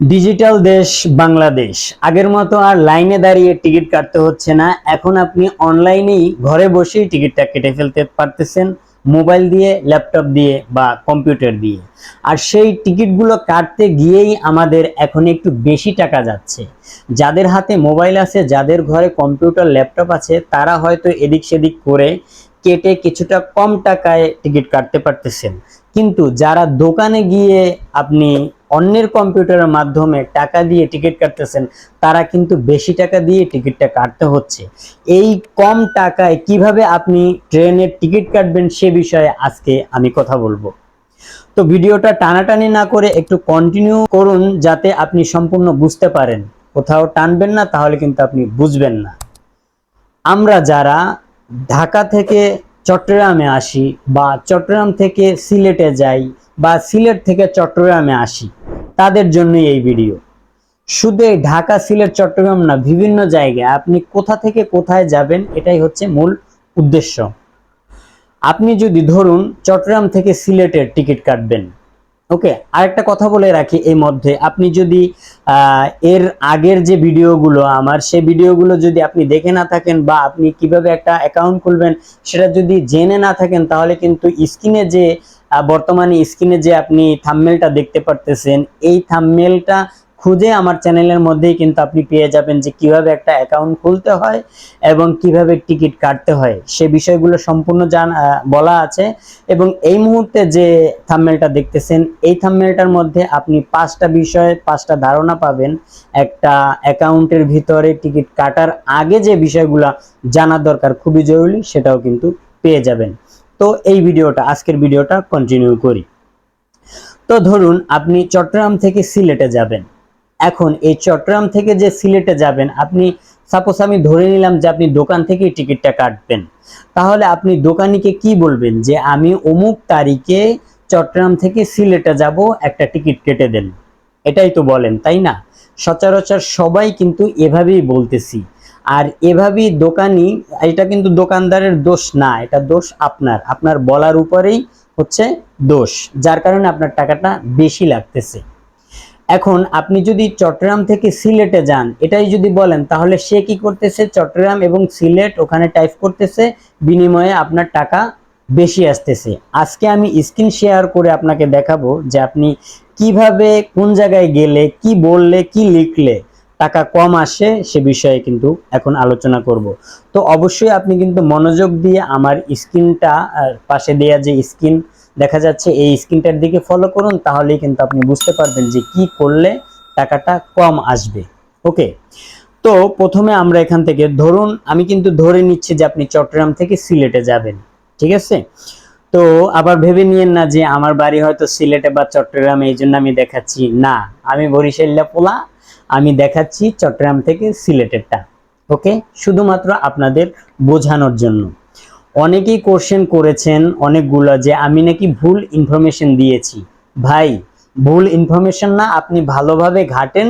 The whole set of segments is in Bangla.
ডিজিটাল দেশ বাংলাদেশ। আগের মতো আর লাইনে দাঁড়িয়ে টিকিট কাটতে হচ্ছে না। এখন আপনি অনলাইনেই ঘরে বসেই টিকিটটা কেটে ফেলতে পারতেছেন, মোবাইল দিয়ে, ল্যাপটপ দিয়ে বা কম্পিউটার দিয়ে। আর সেই টিকিটগুলো কাটতে গিয়েই আমাদের এখন একটু বেশি টাকা যাচ্ছে। যাদের হাতে মোবাইল আছে, যাদের ঘরে কম্পিউটার, ল্যাপটপ আছে, তারা হয়তো এদিক সেদিক করে কেটে কিছুটা কম টাকায় টিকিট কাটতে পারতেছেন। কিন্তু যারা দোকানে গিয়ে আপনি অন্যের কম্পিউটারের মাধ্যমে টাকা দিয়ে টিকিট কাটতেছেন, তারা কিন্তু বেশি টাকা দিয়ে টিকিটটা কাটতে হচ্ছে। এই কম টাকায় কীভাবে আপনি ট্রেনের টিকিট কাটবেন সে বিষয়ে আজকে আমি কথা বলব। তো ভিডিওটা টানাটানি না করে একটু কন্টিনিউ করুন যাতে আপনি সম্পূর্ণ বুঝতে পারেন। কোথাও টানবেন না, তাহলে কিন্তু আপনি বুঝবেন না। আমরা যারা ঢাকা থেকে চট্টগ্রামে আসি বা চট্টগ্রাম থেকে সিলেটে যাই বা সিলেট থেকে চট্টগ্রামে আসি, তাদের জন্যই এই ভিডিও। শুধু ঢাকা, সিলেট, চট্টগ্রাম না, বিভিন্ন জায়গায় আপনি কোথা থেকে কোথায় যাবেন এটাই হচ্ছে মূল উদ্দেশ্য। আপনি যদি ধরুন চট্টগ্রাম থেকে সিলেটের টিকিট কাটবেন ওকে আরেকটা কথা বলে রাখি এই মধ্যে। আপনি যদি এর আগের যে ভিডিওগুলো আমার, সেই ভিডিওগুলো যদি আপনি দেখে না থাকেন বা আপনি কীভাবে একটা অ্যাকাউন্ট খুলবেন, সেটা যদি জেনে না থাকেন, তাহলে কিন্তু স্ক্রিনে যে বর্তমানে স্ক্রিনে যে আপনি থাম্মেলটা দেখতে পারতেছেন, এই থাম্বনেলটা খুঁজে আমার চ্যানেলের মধ্যেই কিন্তু আপনি পেয়ে যাবেন যে কীভাবে একটা অ্যাকাউন্ট খুলতে হয় এবং কীভাবে টিকিট কাটতে হয়। সে বিষয়গুলো সম্পূর্ণ জান বলা আছে এবং এই মুহূর্তে যে থাম্বনেলটা দেখতেছেন, এই থাম্বনেলটার মধ্যে আপনি পাঁচটা বিষয়ে, পাঁচটা ধারণা পাবেন। একটা অ্যাকাউন্টের ভিতরে টিকিট কাটার আগে যে বিষয়গুলো জানার দরকার খুবই জরুরি, সেটাও কিন্তু পেয়ে যাবেন। তো এই ভিডিওটা, আজকের ভিডিওটা কন্টিনিউ করি। তো ধরুন আপনি চট্টগ্রাম থেকে সিলেটে যাবেন। এখন এই চট্টগ্রাম থেকে যে সিলেটে যাবেন, আপনি সাপোজ আমি ধরে নিলাম যে আপনি দোকান থেকেই টিকিটটা কাটবেন। তাহলে আপনি দোকানিকে কি বলবেন? যে আমি অমুক তারিখে চট্টগ্রাম থেকে সিলেটে যাব, একটা টিকিট কেটে দেন। এটাই তো বলেন, তাই না? সচরাচর সবাই কিন্তু এভাবেই বলতেছি। আর এভাবেই দোকানি, এটা কিন্তু দোকানদারের দোষ না, এটা দোষ আপনার। আপনার বলার উপরেই হচ্ছে দোষ, যার কারণে আপনার টাকাটা বেশি লাগতেছে। এখন আপনি যদি চট্টগ্রাম থেকে সিলেটে যান, এটাই যদি বলেন, তাহলে সে কি করতেছে? চট্টগ্রাম এবং সিলেট ওখানে টাইপ করতেছে, বিনিময়ে আপনার টাকা বেশি আসতেছে। আজকে আমি স্ক্রিন শেয়ার করে আপনাকে দেখাবো যে আপনি কীভাবে কোন জায়গায় গেলে, কি বললে, কি লিখলে টাকা কম আসে, সে বিষয়ে কিন্তু এখন আলোচনা করব। তো অবশ্যই আপনি কিন্তু মনোযোগ দিয়ে আমার স্ক্রিনটা পাশে দেওয়া যে স্ক্রিন, দেখা যাচ্ছে এই স্ক্রিনটার দিকে ফলো করুন, তাহলেই কিন্তু আপনি বুঝতে পারবেন যে কি করলে টাকাটা কম আসবে। ওকে? তো প্রথমে আমরা এখান থেকে ধরুন, আমি কিন্তু ধরে নিচ্ছি যে আপনি চট্টগ্রাম থেকে সিলেটে যাবেন, ঠিক আছে? তো আবার ভেবে নিয়েন না যে আমার বাড়ি হয়তো সিলেটে বা চট্টগ্রামে, এই জন্য আমি দেখাচ্ছি। না, আমি বরিশাল্লা পোলা, আমি দেখাচ্ছি চট্টগ্রাম থেকে সিলেটেরটা, ওকে? শুধুমাত্র আপনাদের বোঝানোর জন্য। অনেকেই কোশ্চেন করেছেন অনেকগুলো যে আমি নাকি ভুল ইনফরমেশন দিয়েছি। ভাই, ভুল ইনফরমেশন না, আপনি ভালোভাবে ঘাটেন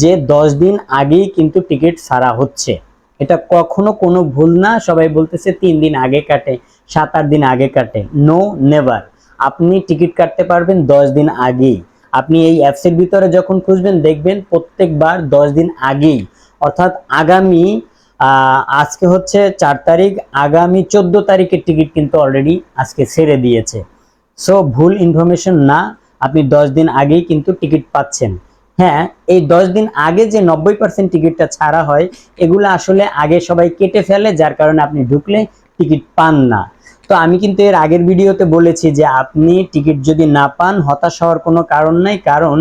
যে দশ দিন আগেই কিন্তু টিকিট সারা হচ্ছে। এটা কখনো কোনো ভুল না, সবাই বলতেছে তিন দিন আগে কাটে, সাত আট দিন আগে কাটে। নো নেভার আপনি টিকিট কাটতে পারবেন দশ দিন আগেই। আপনি এই অ্যাপসের ভিতরে যখন খুঁজবেন, দেখবেন প্রত্যেকবার দশ দিন আগেই। অর্থাৎ আগামী আজকে হচ্ছে চার তারিখ, আগামী চোদ্দ তারিখের টিকিট কিন্তু অলরেডি আজকে ছেড়ে দিয়েছে। সো ভুল ইনফরমেশন না, আপনি দশ দিন আগেই কিন্তু টিকিট পাচ্ছেন। হ্যাঁ এই দশ দিন আগে যে নব্বই পার্সেন্ট টিকিটটা ছাড়া হয়, এগুলো আসলে আগে সবাই কেটে ফেলে, যার কারণে আপনি ঢুকলে টিকিট পান না। তো আমি কিন্তু এর আগের ভিডিওতে বলেছি যে আপনি টিকিট যদি না পান, হতাশ হওয়ার কোনো কারণ নাই, কারণ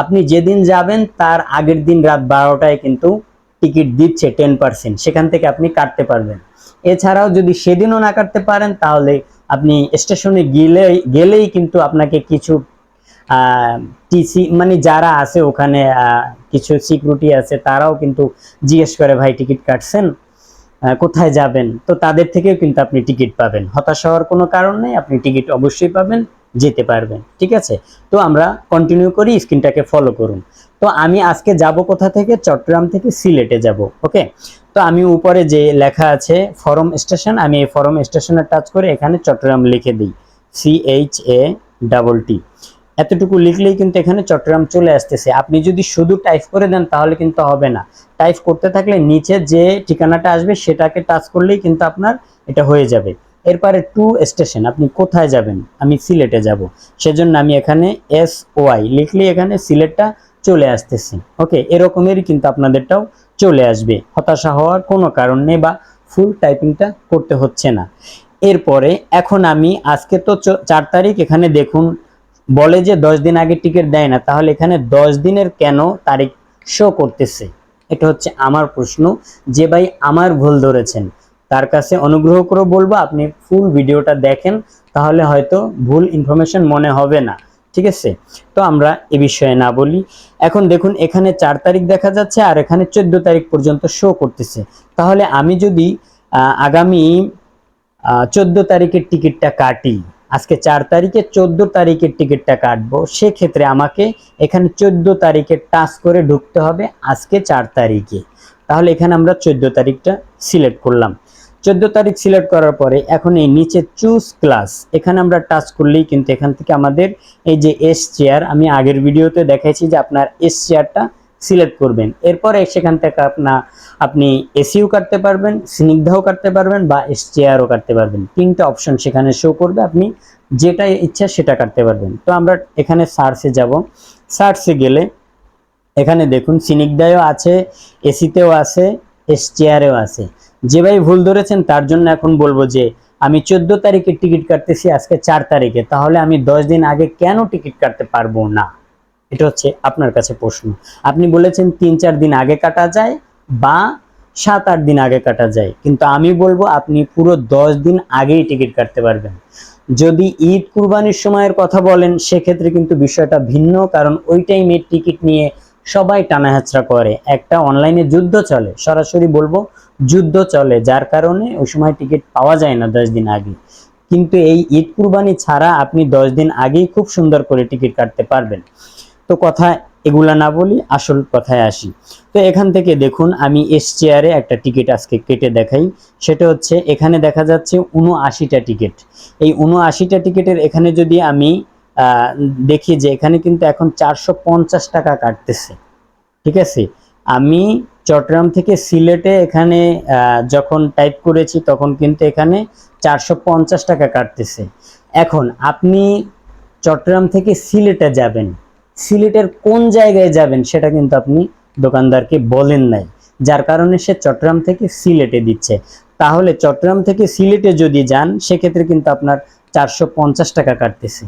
আপনি যেদিন যাবেন, তার আগের দিন রাত বারোটায় কিন্তু টিকিট দিচ্ছে টেন পার্সেন্ট সেখান থেকে আপনি কাটতে পারবেন। এছাড়াও যদি সেদিনও না কাটতে পারেন, তাহলে আপনি স্টেশনে গেলেই গেলেই কিন্তু আপনাকে কিছু টিসি মানে যারা আছে ওখানে কিছু সিকিউরিটি আছে, তারাও কিন্তু জিজ্ঞেস করে, ভাই টিকিট কাটছেন? কোথায় যাবেন? তো তাদের থেকেও কিন্তু আপনি টিকিট পাবেন। হতাশ হওয়ার কোনো কারণ নেই, আপনি টিকিট অবশ্যই পাবেন, যেতে পারবেন, ঠিক আছে? তো আমরা কন্টিনিউ করি, স্ক্রিনটাকে ফলো করুন। তো আমি আজকে যাব কোথা থেকে? চট্টগ্রাম থেকে সিলেটে যাব, ওকে? তো আমি উপরে যে লেখা আছে, ফরম স্টেশন আমি এই ফরম স্টেশনে টাচ করে এখানে চট্টগ্রাম লিখে দিই C H A double T এতটুকু লিখলেই কিন্তু এখানে চট্টগ্রাম চলে আসতেছে। আপনি যদি শুধু টাইপ করে দেন তাহলে কিন্তু হবে না। টাইপ করতে থাকলে নিচে যে ঠিকানাটা আসবে সেটাকে টাচ করলেই কিন্তু আপনার এটা হয়ে যাবে। এরপরে টু স্টেশন আপনি কোথায় যাবেন? আমি সিলেটে যাব। সেজন্য আমি এখানে এস ওয়াই লিখলেই এখানে সিলেটটা চলে আসতেছে। ওকে এরকমেরই কিন্তু আপনাদেরটাও চলে আসবে। হতাশা হওয়ার কোনো কারণ নেই বা ফুল টাইপিংটা করতে হচ্ছে না। এরপরে এখন আমি আজকে তো চার তারিখ, এখানে দেখুন বলে যে দশ দিন আগে টিকিট দেয় না, তাহলে এখানে দশ দিনের কেন তারিখ শো করতেছে? এটা হচ্ছে আমার প্রশ্ন। যে ভাই আমার ভুল ধরেছেন, তার কাছে অনুগ্রহ করে বলব আপনি ফুল ভিডিওটা দেখেন, তাহলে হয়তো ভুল ইনফরমেশন মনে হবে না। ঠিক আছে? তো আমরা এ বিষয়ে না বলি। এখন দেখুন, এখানে চার তারিখ দেখা যাচ্ছে আর এখানে চোদ্দ তারিখ পর্যন্ত শো করতেছে। তাহলে আমি যদি আগামী চোদ্দ তারিখের টিকিটটা কাটি আজকে চার তারিখে চোদ্দ তারিখের টিকিটটা কাটবো। সেক্ষেত্রে আমাকে এখানে চোদ্দ তারিখে টাচ করে ঢুকতে হবে আজকে চার তারিখে। তাহলে এখানে আমরা চোদ্দ তারিখটা সিলেক্ট করলাম। চোদ্দ তারিখ সিলেক্ট করার পরে এখন এই নিচে চুজ ক্লাস। এখানে আমরা টাচ করলেই কিন্তু এখান থেকে আমাদের এই যে এস চেয়ার আমি আগের ভিডিওতে দেখাইছি যে আপনার এস চেয়ারটা সিলেক্ট করবেন। এরপরে সেখান থেকে আপনার আপনি এসিও কাটতে পারবেন, স্নিগ্ধাও কাটতে পারবেন বা এস চেয়ারও কাটতে পারবেন। তিনটা অপশন সেখানে শো করবে, আপনি যেটা ইচ্ছা সেটা কাটতে পারবেন। তো আমরা এখানে সার্চে যাব। সার্চে গেলে এখানে দেখুন সিনিকদায়ও আছে, এসিতেও আছে এস চেয়ারেও আছে। যে ভাই ভুল ধরেছেন, তার জন্য এখন বলব যে, আমি চোদ্দ তারিখে টিকিট কাটতেছি, আজকে চার তারিখে। তাহলে আমি দশ দিন আগে কেন টিকিট কাটতে পারব না? এটা হচ্ছে আপনার কাছে প্রশ্ন। আপনি বলেছেন তিন চার দিন আগে কাটা যায় বা সাত আট দিন আগে কাটা যায়। কিন্তু আমি বলব আপনি পুরো দশ দিন আগেই টিকিট কাটতে পারবেন। যদি ঈদ কুরবানির সময়ের কথা বলেন, সেক্ষেত্রে কিন্তু বিষয়টা ভিন্ন, কারণ ওই টাইমে টিকিট নিয়ে সবাই টানাহাচড়া করে। একটা অনলাইনে যুদ্ধ চলে, সরাসরি বলব যুদ্ধ চলে, যার কারণে ওই সময় টিকিট পাওয়া যায় না দশ দিন আগে। কিন্তু এই ঈদ কুরবানি ছাড়া আপনি দশ দিন আগেই খুব সুন্দর করে টিকিট কাটতে পারবেন। তো কথা এগুলা না বলি, আসল কথায় আসি। তো এখান থেকে দেখুন, আমি এস চেয়ারে একটা টিকিট আজকে কেটে দেখাই। সেটা হচ্ছে, এখানে দেখা যাচ্ছে উনআশিটা টিকিট। এই উনআশিটা টিকিটের এখানে যদি আমি দেখি যে এখানে কিন্তু এখন চারশো পঞ্চাশ টাকা কাটতেছে। ঠিক আছে? আমি চট্টগ্রাম থেকে সিলেটে এখানে যখন টাইপ করেছি, তখন কিন্তু এখানে চারশো পঞ্চাশ টাকা কাটতেছে। এখন, আপনি চট্টগ্রাম থেকে সিলেটে যাবেন। সিলেটের কোন জায়গায় যাবেন সেটা কিন্তু আপনি দোকানদারকে বলেন নাই। যার কারণে সে চট্টগ্রাম থেকে সিলেটে দিচ্ছে। তাহলে চট্টগ্রাম থেকে সিলেটে যদি যান, সেক্ষেত্রে কিন্তু আপনার চারশো পঞ্চাশ টাকা কাটতেছে।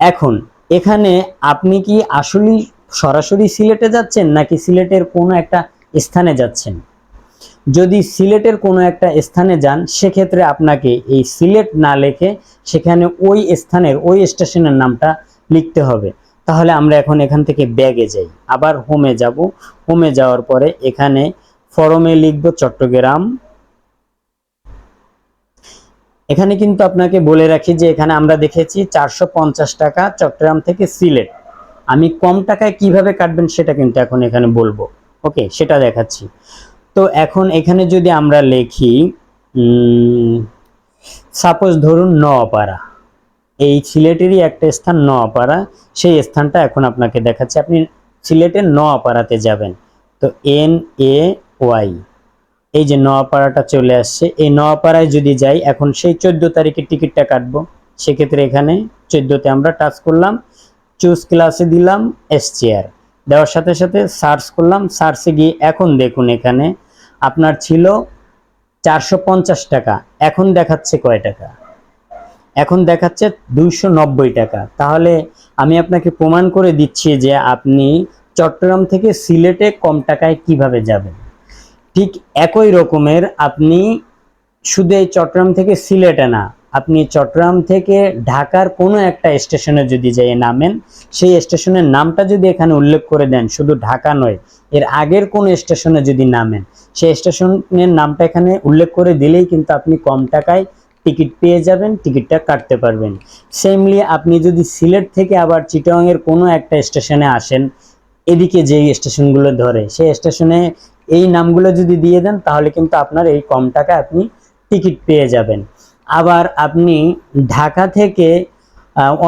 এখন, এখানে আপনি কি আসলেই সরাসরি সিলেটে যাচ্ছেন, নাকি সিলেটের কোনো একটা স্থানে যাচ্ছেন? যদি সিলেটের কোনো একটা স্থানে যান, সেক্ষেত্রে আপনাকে এই সিলেট না লিখে সেখানে ওই স্থানের, ওই স্টেশনের নামটা লিখতে হবে। তাহলে আমরা এখন এখান থেকে ব্যাগে যাই। আবার হোমে যাব। হোমে যাওয়ার পরে এখানে ফরমে লিখব চট্টগ্রাম। এখানে কিন্তু আপনাকে বলে রাখি যে এখানে আমরা দেখেছি চারশো পঞ্চাশ টাকা চট্টগ্রাম থেকে সিলেট। আমি কম টাকায় কীভাবে কাটবেন সেটা কিন্তু এখন এখানে বলব। ওকে, সেটা দেখাচ্ছি। তো এখন এখানে যদি আমরা লিখি সাপোজ ধরুন নওয়াপাড়া এই সিলেটেরই একটা স্থান নওয়াপাড়া, সেই স্থানটা এখন আপনাকে দেখাচ্ছি। আপনি সিলেটের নওয়াপাড়াতে যাবেন। তো এন এ ওয়াই, এই যে নওয়াপাড়াটা চলে আসছে। এই নওয়াপাড়ায় যদি যাই, এখন সেই চোদ্দ তারিখের টিকিটটা কাটবো। সেক্ষেত্রে এখানে চোদ্দোতে আমরা টাচ করলাম, চুজ ক্লাসে দিলাম এস চেয়ার দেওয়ার সাথে সাথে সার্চ করলাম, সার্চে গিয়ে এখন দেখুন এখানে আপনার ছিল চারশো পঞ্চাশ টাকা। এখন দেখাচ্ছে কয় টাকা? এখন দেখাচ্ছে দুইশো নব্বই টাকা। তাহলে আমি আপনাকে প্রমাণ করে দিচ্ছি যে আপনি চট্টগ্রাম থেকে সিলেটে কম টাকায় কীভাবে যাবেন। ঠিক একই রকমের আপনি শুধু এই চট্টগ্রাম থেকে সিলেটে না, আপনি চট্টগ্রাম থেকে ঢাকার কোনো একটা স্টেশনে যদি যাই নামেন, সেই স্টেশনের নামটা যদি এখানে উল্লেখ করে দেন, শুধু ঢাকা নয়, এর আগের কোন স্টেশনে যদি নামেন, সেই স্টেশনের নামটা এখানে উল্লেখ করে দিলেই কিন্তু আপনি কম টাকায় টিকিট পেয়ে যাবেন, টিকিটটা কাটতে পারবেন। সেমলি আপনি যদি সিলেট থেকে আবার চিটাংয়ের কোনো একটা স্টেশনে আসেন, এদিকে যে স্টেশনগুলো ধরে, সেই স্টেশনে এই নামগুলো যদি দিয়ে দেন, তাহলে কিন্তু আপনার এই কম টাকা আপনি টিকিট পেয়ে যাবেন। আবার আপনি ঢাকা থেকে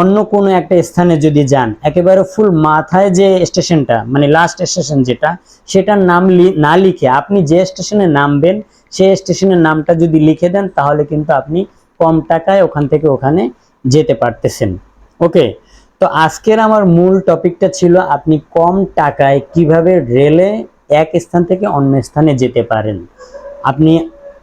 অন্য কোনো একটা স্থানে যদি যান, একেবারে ফুল মাথায় যে স্টেশনটা মানে লাস্ট স্টেশন যেটা, সেটার নাম না লিখে আপনি যে স্টেশনে নামবেন সেই স্টেশনের নামটা যদি লিখে দেন, তাহলে কিন্তু আপনি কম টাকায় ওখান থেকে ওখানে যেতে পারতেছেন। ওকে? তো আজকের আমার মূল টপিকটা ছিল, আপনি কম টাকায় কীভাবে রেলে এক স্থান থেকে অন্য স্থানে যেতে পারেন। আপনি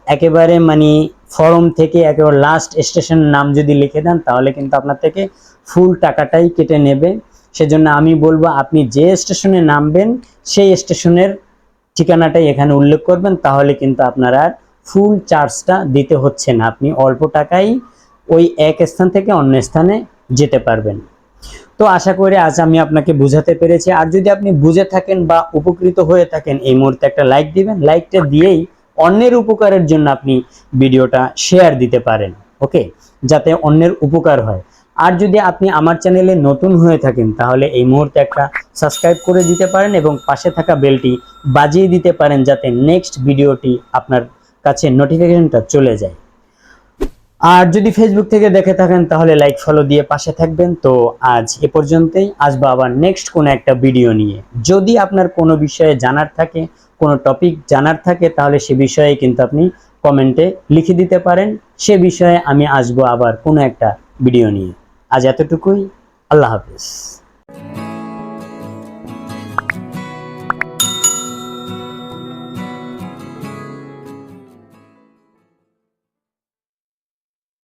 একেবারে মানে ফর্ম থেকে একেবারে লাস্ট স্টেশনের নাম যদি লিখে দেন, তাহলে কিন্তু আপনার থেকে ফুল টাকাটাই কেটে নেবে। সেজন্য আমি বলব, আপনি যে স্টেশনে নামবেন, সেই স্টেশনের ঠিকানাটাই এখানে উল্লেখ করবেন, তাহলে কিন্তু আপনার আর ফুল চার্জটা দিতে হচ্ছে না। আপনি অল্প টাকাই ওই এক স্থান থেকে অন্য স্থানে যেতে পারবেন। তো আশা করি আজ আমি আপনাকে বুঝাতে পেরেছি। আর যদি আপনি বুঝে থাকেন বা উপকৃত হয়ে থাকেন, এই মুহূর্তে একটা লাইক দিবেন। লাইকটা দিয়েই অন্যের উপকারের জন্য আপনি ভিডিওটা শেয়ার দিতে পারেন ওকে যাতে অন্যের উপকার হয়। আর যদি আপনি আমার চ্যানেলে নতুন হয়ে থাকেন, তাহলে এই মুহূর্তে একটা সাবস্ক্রাইব করে দিতে পারেন এবং পাশে থাকা বেলটি বাজিয়ে দিতে পারেন যাতে নেক্সট ভিডিওটি আপনার কাছে নোটিফিকেশনটা চলে যায়। আর যদি ফেসবুক থেকে দেখে থাকেন, তাহলে লাইক ফলো দিয়ে পাশে থাকবেন। তো আজ এ পর্যন্তই। আসব আবার নেক্সট কোনো একটা ভিডিও নিয়ে। যদি আপনার কোনো বিষয়ে জানার থাকে, কোনো টপিক জানার থাকে, তাহলে সে বিষয়ে কিন্তু আপনি কমেন্টে লিখে দিতে পারেন। সে বিষয়ে আমি আসব আবার কোনো একটা ভিডিও নিয়ে। আজ এতটুকুই। আল্লাহ হাফিজ।